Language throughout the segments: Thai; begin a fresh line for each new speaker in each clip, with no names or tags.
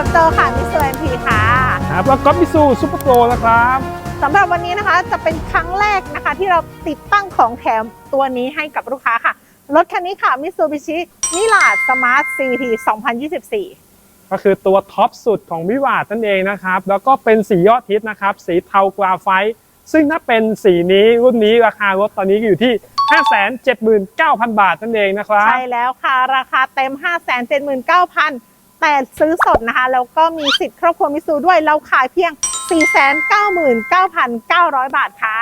อยู่กับโจค่ะมิสเตอร์เอ็มพีค่ะ
ครับแล้วก็มิซูซูเปอร์โปรนะครับ
สำหรับวันนี้นะคะจะเป็นครั้งแรกนะคะ ที่เราติดตั้งของแถมตัวนี้ให้กับลูกค้าค่ะ รถคันนี้ค่ะมิ t ซูบิชินิลาดสมาร์ทซีที2024
ก็คือตัวท็อปสุดของวิวาทนั่นเองนะครับ แล้วก็เป็นสียอดฮิตนะครับ สีเทากราไฟต์ซึ่งถ้าเป็นสีนี้รุ่นนี้ราคารถตอนนี้อยู่ที่ 579,000 บาทนั่นเองนะครับ
ใช่แล้วค่ะ ราคาเต็ม 579,000 แต่ซื้อสดนะคะแล้วก็มีสิทธิ์ครอบครัวมิตซูด้วยเราขายเพียง 499,900 บาทค่ะ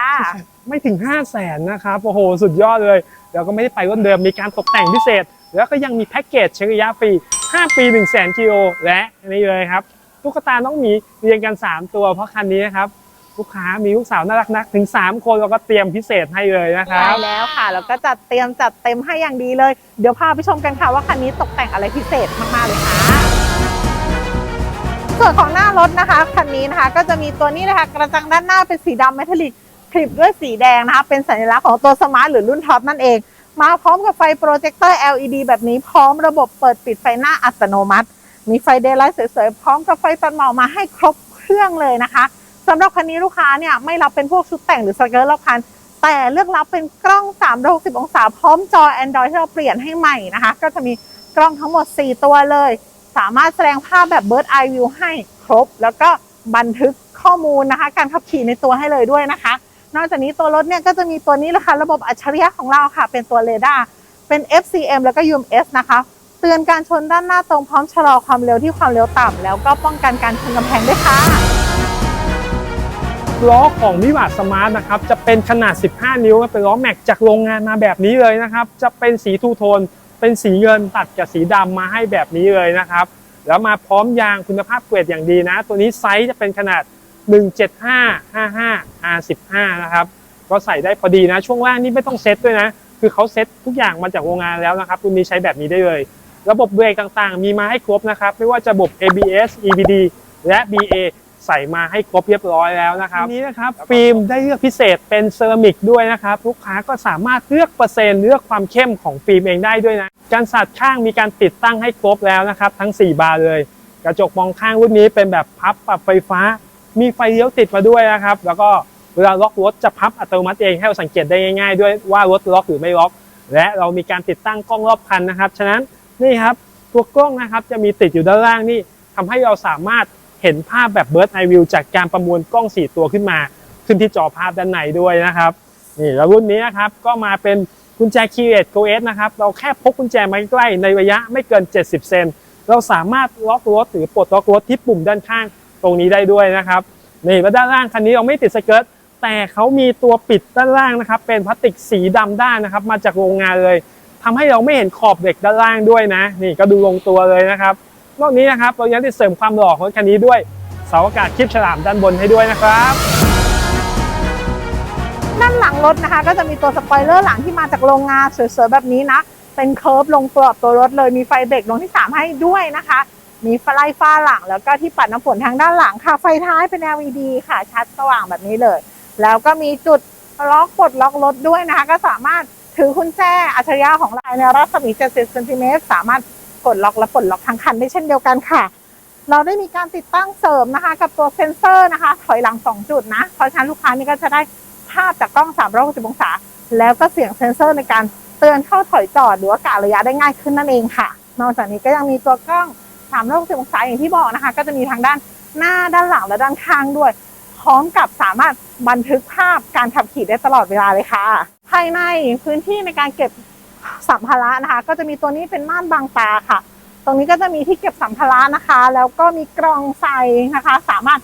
ไม่ถึง 5 0 0แสนนะครับโอ้โห สุดยอดเลย แล้วก็ไม่ได้ไปรุ่นเดิมมีการตกแต่งพิเศษ แล้วก็ยังมีแพ็กเกจเช็คระยะฟรี 5 ปี 1 0 0 0 0แสนกิโลและนี่เลยครับตุ๊กตาน้องหมีเรียงกัน 3 ตัวเพราะคันนี้นะครับลูกค้ามีลูกสาวน่ารักนักถึง 3 คนเราก็เตรียมพิเศษให้เลยนะครั
ใช่
บ
แล้วค่ะ แล้วก็จัดเตรียมจัดเต็มให้อย่างดีเลย เดี๋ยวพาไปชมกันค่ะว่าคันนี้ตกแต่งอะไรพิเศษมากๆเลยค่ะส่ วนของหน้ารถนะคะคันนี้นะคะ ก็จะมีตัวนี้นะคะกระจังด้านหน้าเป็นสีดำเมทัลลิกคลิปด้วยสีแดงนะคะ เป็นสัญลักษณ์ของตัวสมาร์ทหรือรุ่นท็อปนั่นเอง มาพร้อมกับไฟโปรเจคเตอร์ LED แบบนี้พร้อมระบบเปิดปิดไฟหน้าอัตโนมัติ มีไฟเดย์ไลท์สวยๆ พร้อมกับไฟตัดหมอกมาให้ครบเครื่องเลยนะคะสำหรับคันนี้ลูกค้าเนี่ยไม่รับเป็นพวกชุดแต่งหรือสเกิร์ตรอบคัน แต่เลือกรับเป็นกล้อง 360 องศา พร้อมจอ Android ที่เราเปลี่ยนให้ใหม่นะคะ ก็จะมีกล้องทั้งหมด 4 ตัวเลย สามารถแสดงภาพแบบ Bird Eye View ให้ครบ แล้วก็บันทึกข้อมูลนะคะ การขับขี่ในตัวให้เลยด้วยนะคะ นอกจากนี้ตัวรถเนี่ยก็จะมีตัวนี้เลยค่ะระบบอัจฉริยะของเราค่ะ เป็นตัวเรดาร์เป็น FCM แล้วก็ UMS นะคะ เตือนการชนด้านหน้าตรงพร้อมชะลอความเร็วที่ความเร็วต่ำแล้วก็ป้องกันการชนกำแพงด้วยค่ะ
ล้อของวิวาทสมาร์ทนะครับจะเป็นขนาด 15 นิ้วเป็นล้อแม็กจากโรงงานมาแบบนี้เลยนะครับ จะเป็นสีทูโทน เป็นสีเงินตัดกับสีดำมาให้แบบนี้เลยนะครับ แล้วมาพร้อมยางคุณภาพเกรดอย่างดีนะ ตัวนี้ไซส์จะเป็นขนาด 17555 R15 นะครับก็ใส่ได้พอดีนะ ช่วงล่างนี่ไม่ต้องเซ็ตด้วยนะ คือเขาเซ็ตทุกอย่างมาจากโรงงานแล้วนะครับรุ่นนี้ใช้แบบนี้ได้เลย ระบบเบรกต่างๆ มีมาให้ครบนะครับ ไม่ว่าจะระบบ ABS EBD และ BA ใส่มาให้ครบเรียบร้อยแล้วนะครับทีนี้นะครับฟิล์มได้เลือกพิเศษเป็นเซรามิกด้วยนะครับลูกค้าก็สามารถเลือกเปอร์เซ็นต์เลือกความเข้มของฟิล์มเองได้ด้วยนะการสัดข้างมีการติดตั้งให้ครบแล้วนะครับ ทั้ง 4 บานเลย กระจกมองข้างรุ่นนี้เป็นแบบพับปรับไฟฟ้า มีไฟเลี้ยวติดมาด้วยนะครับ แล้วก็เวลาล็อกรถจะพับอัตโนมัติเองให้เราสังเกตได้ง่ายๆ ด้วยว่ารถล็อกหรือไม่ล็อก และเรามีการติดตั้งกล้องรอบคันนะครับ ฉะนั้นนี่ครับตัวกล้องนะครับจะมีติดอยู่ด้านล่างนี่ทำให้เราสามารถ เห็นภาพแบบ Bird Eye View จากการประมวลกล้อง 4 ตัวขึ้นมา ขึ้นที่จอภาพด้านในด้วยนะครับนี่แล้วรุ่นนี้นะครับก็มาเป็นกุญแจ k e y Go S นะครับเราแค่พกกุญแจมาใกล้ในระยะไม่เกิน 70 เซนเราสามารถล็อกรถหรือปลดล็อกรถที่ปุ่มด้านข้างตรงนี้ได้ด้วยนะครับนี่แล้วด้านล่างคันนี้เราไม่ติดสเกิร์ตแต่เขามีตัวปิดด้านล่างนะครับเป็นพลาสติกสีดำด้านนะครับ มาจากโรงงานเลยทำให้เราไม่เห็นขอบเหล็กด้านล่างด้วยนะ นี่ก็ดูลงตัวเลยนะครับ นอกนี้นะครับเรายังได้เสริมความหล่อของรถคันนี้ด้วยเสาอากาศคลิปฉลามด้านบนให้ด้วยนะครับ
ด้านหลังรถนะคะ ก็จะมีตัวสปอยเลอร์หลังที่มาจากโรงงานสวยๆแบบนี้นะเป็นเคิร์ฟลงตัวกับตัวรถเลยมีไฟเบรกลงที่ 3 ให้ด้วยนะคะ มีไฟไล่ฟ้าหลังแล้วก็ที่ปัดน้ำฝนทางด้านหลังค่ะ ไฟท้ายเป็น LED ค่ะชัดสว่างแบบนี้เลย แล้วก็มีจุดล็อกกดล็อกรถด้วยนะคะ ก็สามารถถือคุณแจอัจฉริยะของเราในรัศมี 70เซนติเมตรสามารถ กดล็อกและปลดล็อกทั้งคันได้เช่นเดียวกันค่ะ เราได้มีการติดตั้งเสริมนะคะ กับตัวเซ็นเซอร์นะคะ ถอยหลัง 2 จุดนะ เพราะฉะนั้นลูกค้านี่ก็จะได้ภาพจากกล้อง 360 องศา แล้วก็เสียงเซ็นเซอร์ในการเตือนเข้าถอยจอดหรือว่ากะระยะได้ง่ายขึ้นนั่นเองค่ะ นอกจากนี้ก็ยังมีตัวกล้อง 360 องศาอย่างที่บอกนะคะ ก็จะมีทางด้านหน้าด้านหลังและด้านข้างด้วย พร้อมกับสามารถบันทึกภาพการขับขี่ได้ตลอดเวลาเลยค่ะ ภายในพื้นที่ในการเก็บ สัมภาระนะคะ ก็จะมีตัวนี้เป็นม่านบังตาค่ะ ตรงนี้ก็จะมีที่เก็บสัมภาระนะคะ แล้วก็มีกล่องใส่นะคะ สามารถ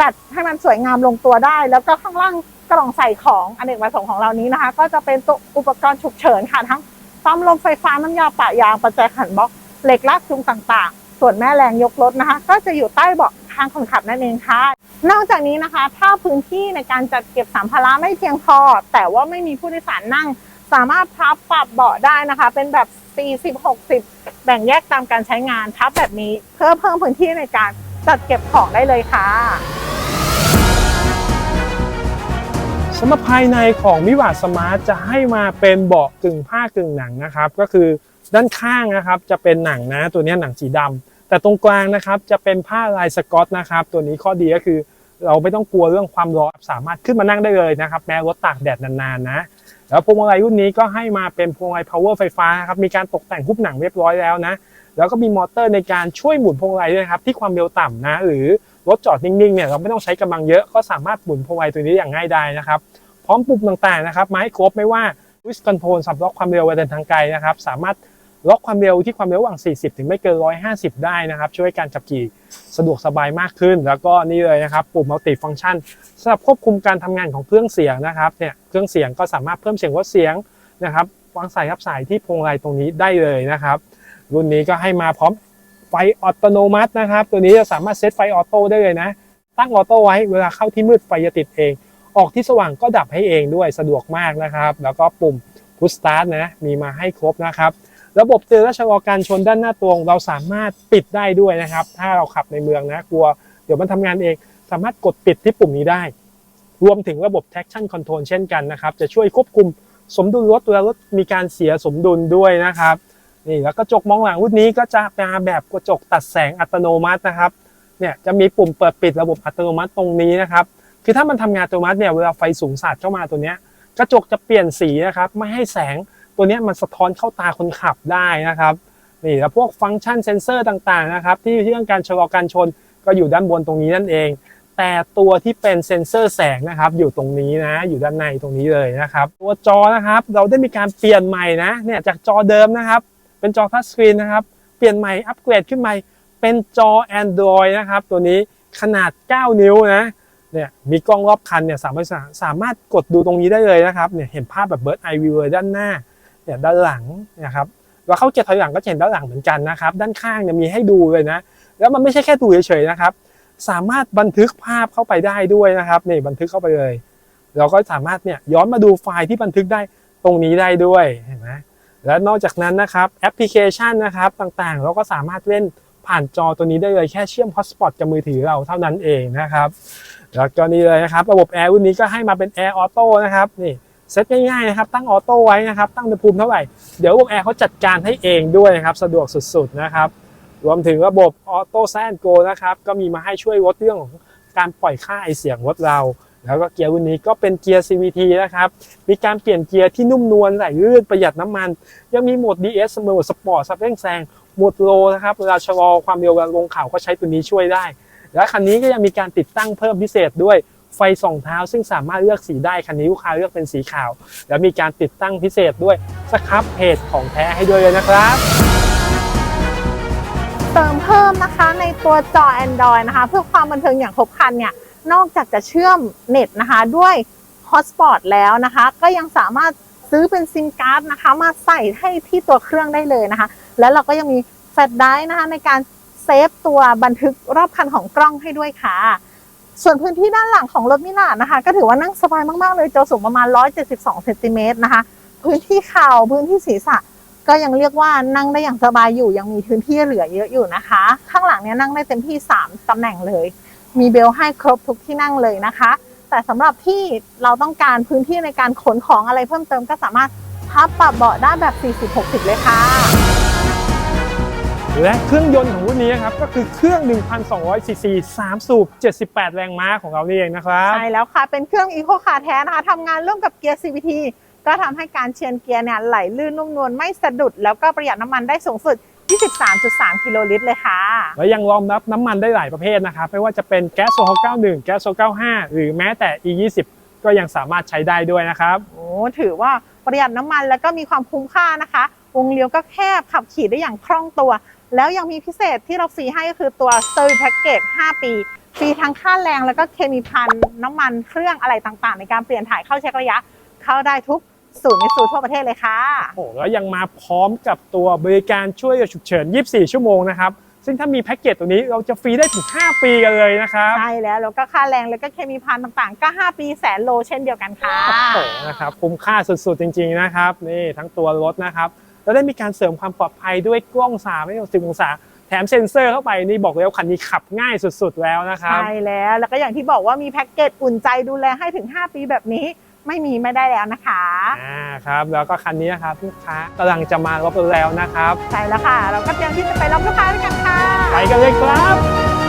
จัดให้มันสวยงามลงตัวได้ แล้วก็ข้างล่างกล่องใส่ของอเนกประสงค์ของเรานี้นะคะ ก็จะเป็นตัวอุปกรณ์ฉุกเฉินค่ะทั้งปั๊มลมไฟฟ้าน้ำยาปะยางประแจขันบล็อกเหล็กลากจูงต่างๆ ส่วนแม่แรงยกรถนะคะ ก็จะอยู่ใต้เบาะข้างคนขับนั่นเองค่ะ นอกจากนี้นะคะ ถ้าพื้นที่ในการจัดเก็บสัมภาระไม่เพียงพอ แต่ว่าไม่มีผู้โดยสารนั่ง สามารถพับปรับเบาะได้นะคะ เป็นแบบ 40 60 แบ่งแยกตามการใช้งานพับแบบนี้เพื่อเพิ่มพื้นที่ในการจัดเก็บของได้เลยค่ะ
สำหรับภายในของวิวาสมาร์ทจะให้มาเป็นเบาะกึ่งผ้ากึ่งหนังนะครับ ก็คือด้านข้างนะครับจะเป็นหนังนะตัวนี้หนังสีดำแต่ตรงกลางนะครับจะเป็นผ้าลายสกอตนะครับ ตัวนี้ข้อดีก็คือ เราไม่ต้องกลัวเรื่องความร้อนสามารถขึ้นมานั่งได้เลยนะครับ แม้รถตากแดดนานๆนะ แล้วพวงมาลัยรุ่นนี้ก็ให้มาเป็นพวงมาลัย power ไฟฟ้านะครับมีการตกแต่งหุ้มหนังเรียบร้อยแล้วนะแล้วก็มีมอเตอร์ในการช่วยหมุนพวงมาลัยด้วยครับที่ความเร็วต่ำนะ หรือรถจอดนิ่งๆเนี่ยเราไม่ต้องใช้กำลังเยอะก็สามารถหมุนพวงมาลัยตัวนี้อย่างง่ายดายนะครับพร้อมปุ่มต่างๆนะครับมาให้ครบไม่ว่า Cruise Control สำหรับล็อกความเร็วไว้เดินทางไกลนะครับ สามารถ ล็อกความเร็วที่ความเร็วระหว่าง 40 ถึงไม่เกิน 150 ได้นะครับ ช่วยการขับขี่สะดวกสบายมากขึ้น แล้วก็นี่เลยนะครับ ปุ่ม Multi Function สำหรับควบคุมการทำงานของเครื่องเสียงนะครับเนี่ยเครื่องเสียงก็สามารถเพิ่มเสียงลดเสียงนะครับวางสายรับสายที่พวงมาลัยตรงนี้ได้เลยนะครับ รุ่นนี้ก็ให้มาพร้อมไฟอัตโนมัตินะครับ ตัวนี้จะสามารถเซตไฟออโต้ได้เลยนะ ตั้งออโต้ไว้เวลาเข้าที่มืดไฟจะติดเอง ออกที่สว่างก็ดับให้เองด้วยสะดวกมากนะครับ แล้วก็ปุ่ม Push Start นะมีมาให้ครบนะครับ ระบบเตือนและชะลอการชนด้านหน้าตรง เราสามารถปิดได้ด้วยนะครับ ถ้าเราขับในเมืองนะกลัว เดี๋ยวมันทำงานเองสามารถกดปิดที่ปุ่มนี้ได้ รวมถึงระบบ traction control เช่นกันนะครับ จะช่วยควบคุมสมดุลรถเวรถมีการเสียสมดุลด้วยนะครับนี่แล้วกระจกมองหลังรุ่นนี้ก็จะมาแบบกระจกตัดแสงอัตโนมัตินะครับเนี่ยจะมีปุ่มเปิดปิดระบบอัตโนมัติตรงนี้นะครับคือถ้ามันทำงานอัตโนมัติเนี่ยเวลาไฟสูงสาดเข้ามาตัวเนี้ยกระจกจะเปลี่ยนสีนะครับไม่ให้แสง ตัวนี้มันสะท้อนเข้าตาคนขับได้นะครับนี่แล้วพวกฟังก์ชันเซนเซอร์ต่างๆนะครับที่เรื่องการชะลอการชนก็อยู่ด้านบนตรงนี้นั่นเอง แต่ตัวที่เป็นเซนเซอร์แสงนะครับ อยู่ตรงนี้นะ อยู่ด้านในตรงนี้เลยนะครับ ตัวจอนะครับ เราได้มีการเปลี่ยนใหม่นะเนี่ยจากจอเดิมนะครับ เป็นจอทัชสกรีนนะครับ เปลี่ยนใหม่อัปเกรดขึ้นมาเป็นจอ Android นะครับ ตัวนี้ขนาด 9 นิ้วนะเนี่ยมีกล้องรอบคันเนี่ยสามารถสามารถกดดูตรงนี้ได้เลยนะครับเนี่ยเห็นภาพแบบ Bird Eye View ด้านหน้า เนี่ยด้านหลังนะครับแล้วเข้าเกียร์ถอยหลังก็จะเห็นด้านหลังเหมือนกันนะครับ ด้านข้างเนี่ยมีให้ดูเลยนะ แล้วมันไม่ใช่แค่ดูเฉยๆนะครับ สามารถบันทึกภาพเข้าไปได้ด้วยนะครับนี่บันทึกเข้าไปเลย เราก็สามารถเนี่ยย้อนมาดูไฟล์ที่บันทึกได้ตรงนี้ได้ด้วยเห็นไหมและนอกจากนั้นนะครับแอปพลิเคชันนะครับต่างๆ เราก็สามารถเล่นผ่านจอตัวนี้ได้เลยแค่เชื่อมฮอตสปอตกับมือถือเราเท่านั้นเองนะครับแล้วก็นี่เลยนะครับ ระบบแอร์รุ่นนี้ก็ให้มาเป็นแอร์ออโต้นะครับนี่ เซตง่ายๆนะครับ ตั้งออโต้ไว้นะครับ ตั้งอุณหภูมิเท่าไหร่ เดี๋ยวระบบแอร์เขาจัดการให้เองด้วยนะครับ สะดวกสุดๆนะครับ รวมถึงระบบออโต้แซนโกนะครับ ก็มีมาให้ช่วยลดเรื่องของการปล่อยค่าไอเสียงรถเรา แล้วก็เกียร์รุ่นนี้ก็เป็นเกียร์ CVT นะครับ มีการเปลี่ยนเกียร์ที่นุ่มนวลไหลลื่นประหยัดน้ำมัน ยังมีโหมด DS โหมดสปอร์ตซับเร่งแซงโหมดโลนะครับเวลาชะลอความเร็วลงเขาก็ใช้ตัวนี้ช่วยได้ และคันนี้ก็ยังมีการติดตั้งเพิ่มพิเศษด้วย ไฟส่องเท้า ซึ่งสามารถเลือกสีได้คันนี้ลูกค้าเลือกเป็นสีขาว แล้วมีการติดตั้งพิเศษด้วยสครับเพจของแท้ให้ด้วยเลยนะครับ
เติมเพิ่มนะคะในตัวจอ Android นะคะ เพื่อความบันเทิงอย่างครบครันเนี่ยนอกจากจะเชื่อมเน็ตนะคะด้วย Hotspot แล้วนะคะ ก็ยังสามารถซื้อเป็นซิมการ์ดนะคะ มาใส่ให้ที่ตัวเครื่องได้เลยนะคะ แล้วเราก็ยังมีแฟลชไดรฟ์นะคะในการเซฟตัวบันทึกรอบคันของกล้องให้ด้วยค่ะ ส่วนพื้นที่ด้านหลังของรถมิลานนะคะ ก็ถือว่านั่งสบายมาก ๆ เลยโจสูงประมาณ 172เซนติเมตรนะคะ พื้นที่เข่าพื้นที่ศีรษะ ก็ยังเรียกว่านั่งได้อย่างสบายอยู่ยังมีพื้นที่เหลือเยอะอยู่นะคะ ข้างหลังเนี้ยนั่งได้เต็มที่ 3ตำแหน่งเลย มีเบลให้ครบทุกที่นั่งเลยนะคะ แต่สำหรับที่เราต้องการพื้นที่ในการขนของอะไรเพิ่มเติมก็สามารถพับปรับเบาะได้แบบ 40-60 เลยค่ะ
และเครื่องยนต์ของรุ่นนี้นะครับก็คือเครื่อง 1,200ซีซี3สูบ 78 แรงม้าของเรานี่เองนะครับ
ใช่แล้วค่ะ เป็นเครื่องอีโคคาร์แท้นะคะทำงานร่วมกับเกียร์ CVT ก็ทำให้การเชียนเกียร์เนี่ยไหลลื่นนุ่มนวลไม่สะดุด แล้วก็ประหยัดน้ำมันได้สูงสุด 23.3 กิโลลิตรเลยค่ะ
และยังรองรับน้ำมันได้หลายประเภทนะครับไม่ว่าจะเป็นแก๊สโซฮอล์91 แก๊สโซฮอล์95 หรือแม้แต่ E20 ก็ยังสามารถใช้ได้ด้วยนะครับ
โอ้ถือว่าประหยัดน้ำมันแล้วก็มีความคุ้มค่านะคะวงเลี้ยวก็แคบขับขี่ได้อย่างคล่องตัว แล้วยังมีพิเศษที่เราฟรีให้ก็คือตัว Service Package 5ปีฟรีทั้งค่าแรงแล้วก็เคมีพันน้ำมันเครื่องอะไรต่างๆ ในการเปลี่ยนถ่ายเข้าเช็คระยะ เข้าได้ทุกศูนย์ในศูนย์ทั่วประเทศเลยค่ะ
โอ้โหแล้วยังมาพร้อมกับตัวบริการช่วยเหลือฉุกเฉิน 24 ชั่วโมงนะครับซึ่งถ้ามีแพ็กเกจตัวนี้เราจะฟรีได้ถึง 5 ปีกันเลยนะครับ
ใช่แล้วแล้วก็ค่าแรงแล้วก็เคมีพันต่างๆ ก็ 5 ปีแสนโลเช่นเดียวกันค่ะ
โอ้โหนะครับคุ้มค่าสุดๆจริง ๆนะครับ นี่ทั้งตัวรถนะครับ แล้วได้มีการเสริมความปลอดภัยด้วยกล้อง360องศาแถมเซ็นเซอร์เข้าไปนี่บอกเลยว่าคันนี้ขับง่ายสุดๆแล้วนะครับ
ใช่แล้วแล้วก็อย่างที่บอกว่ามีแพ็กเกจอุ่นใจดูแลให้ถึง 5 ปีแบบนี้ไม่มีไม่ได้แล้วนะคะ
อ่าครับแล้วก็คันนี้นะครับลูกค้ากำลังจะมารับรถแล้วนะครับ
ใช่แล้วค่ะ เราก็เตรียมที่จะไปรับลูกค้าด้วยกันค่ะ
ไปกันเลยครับ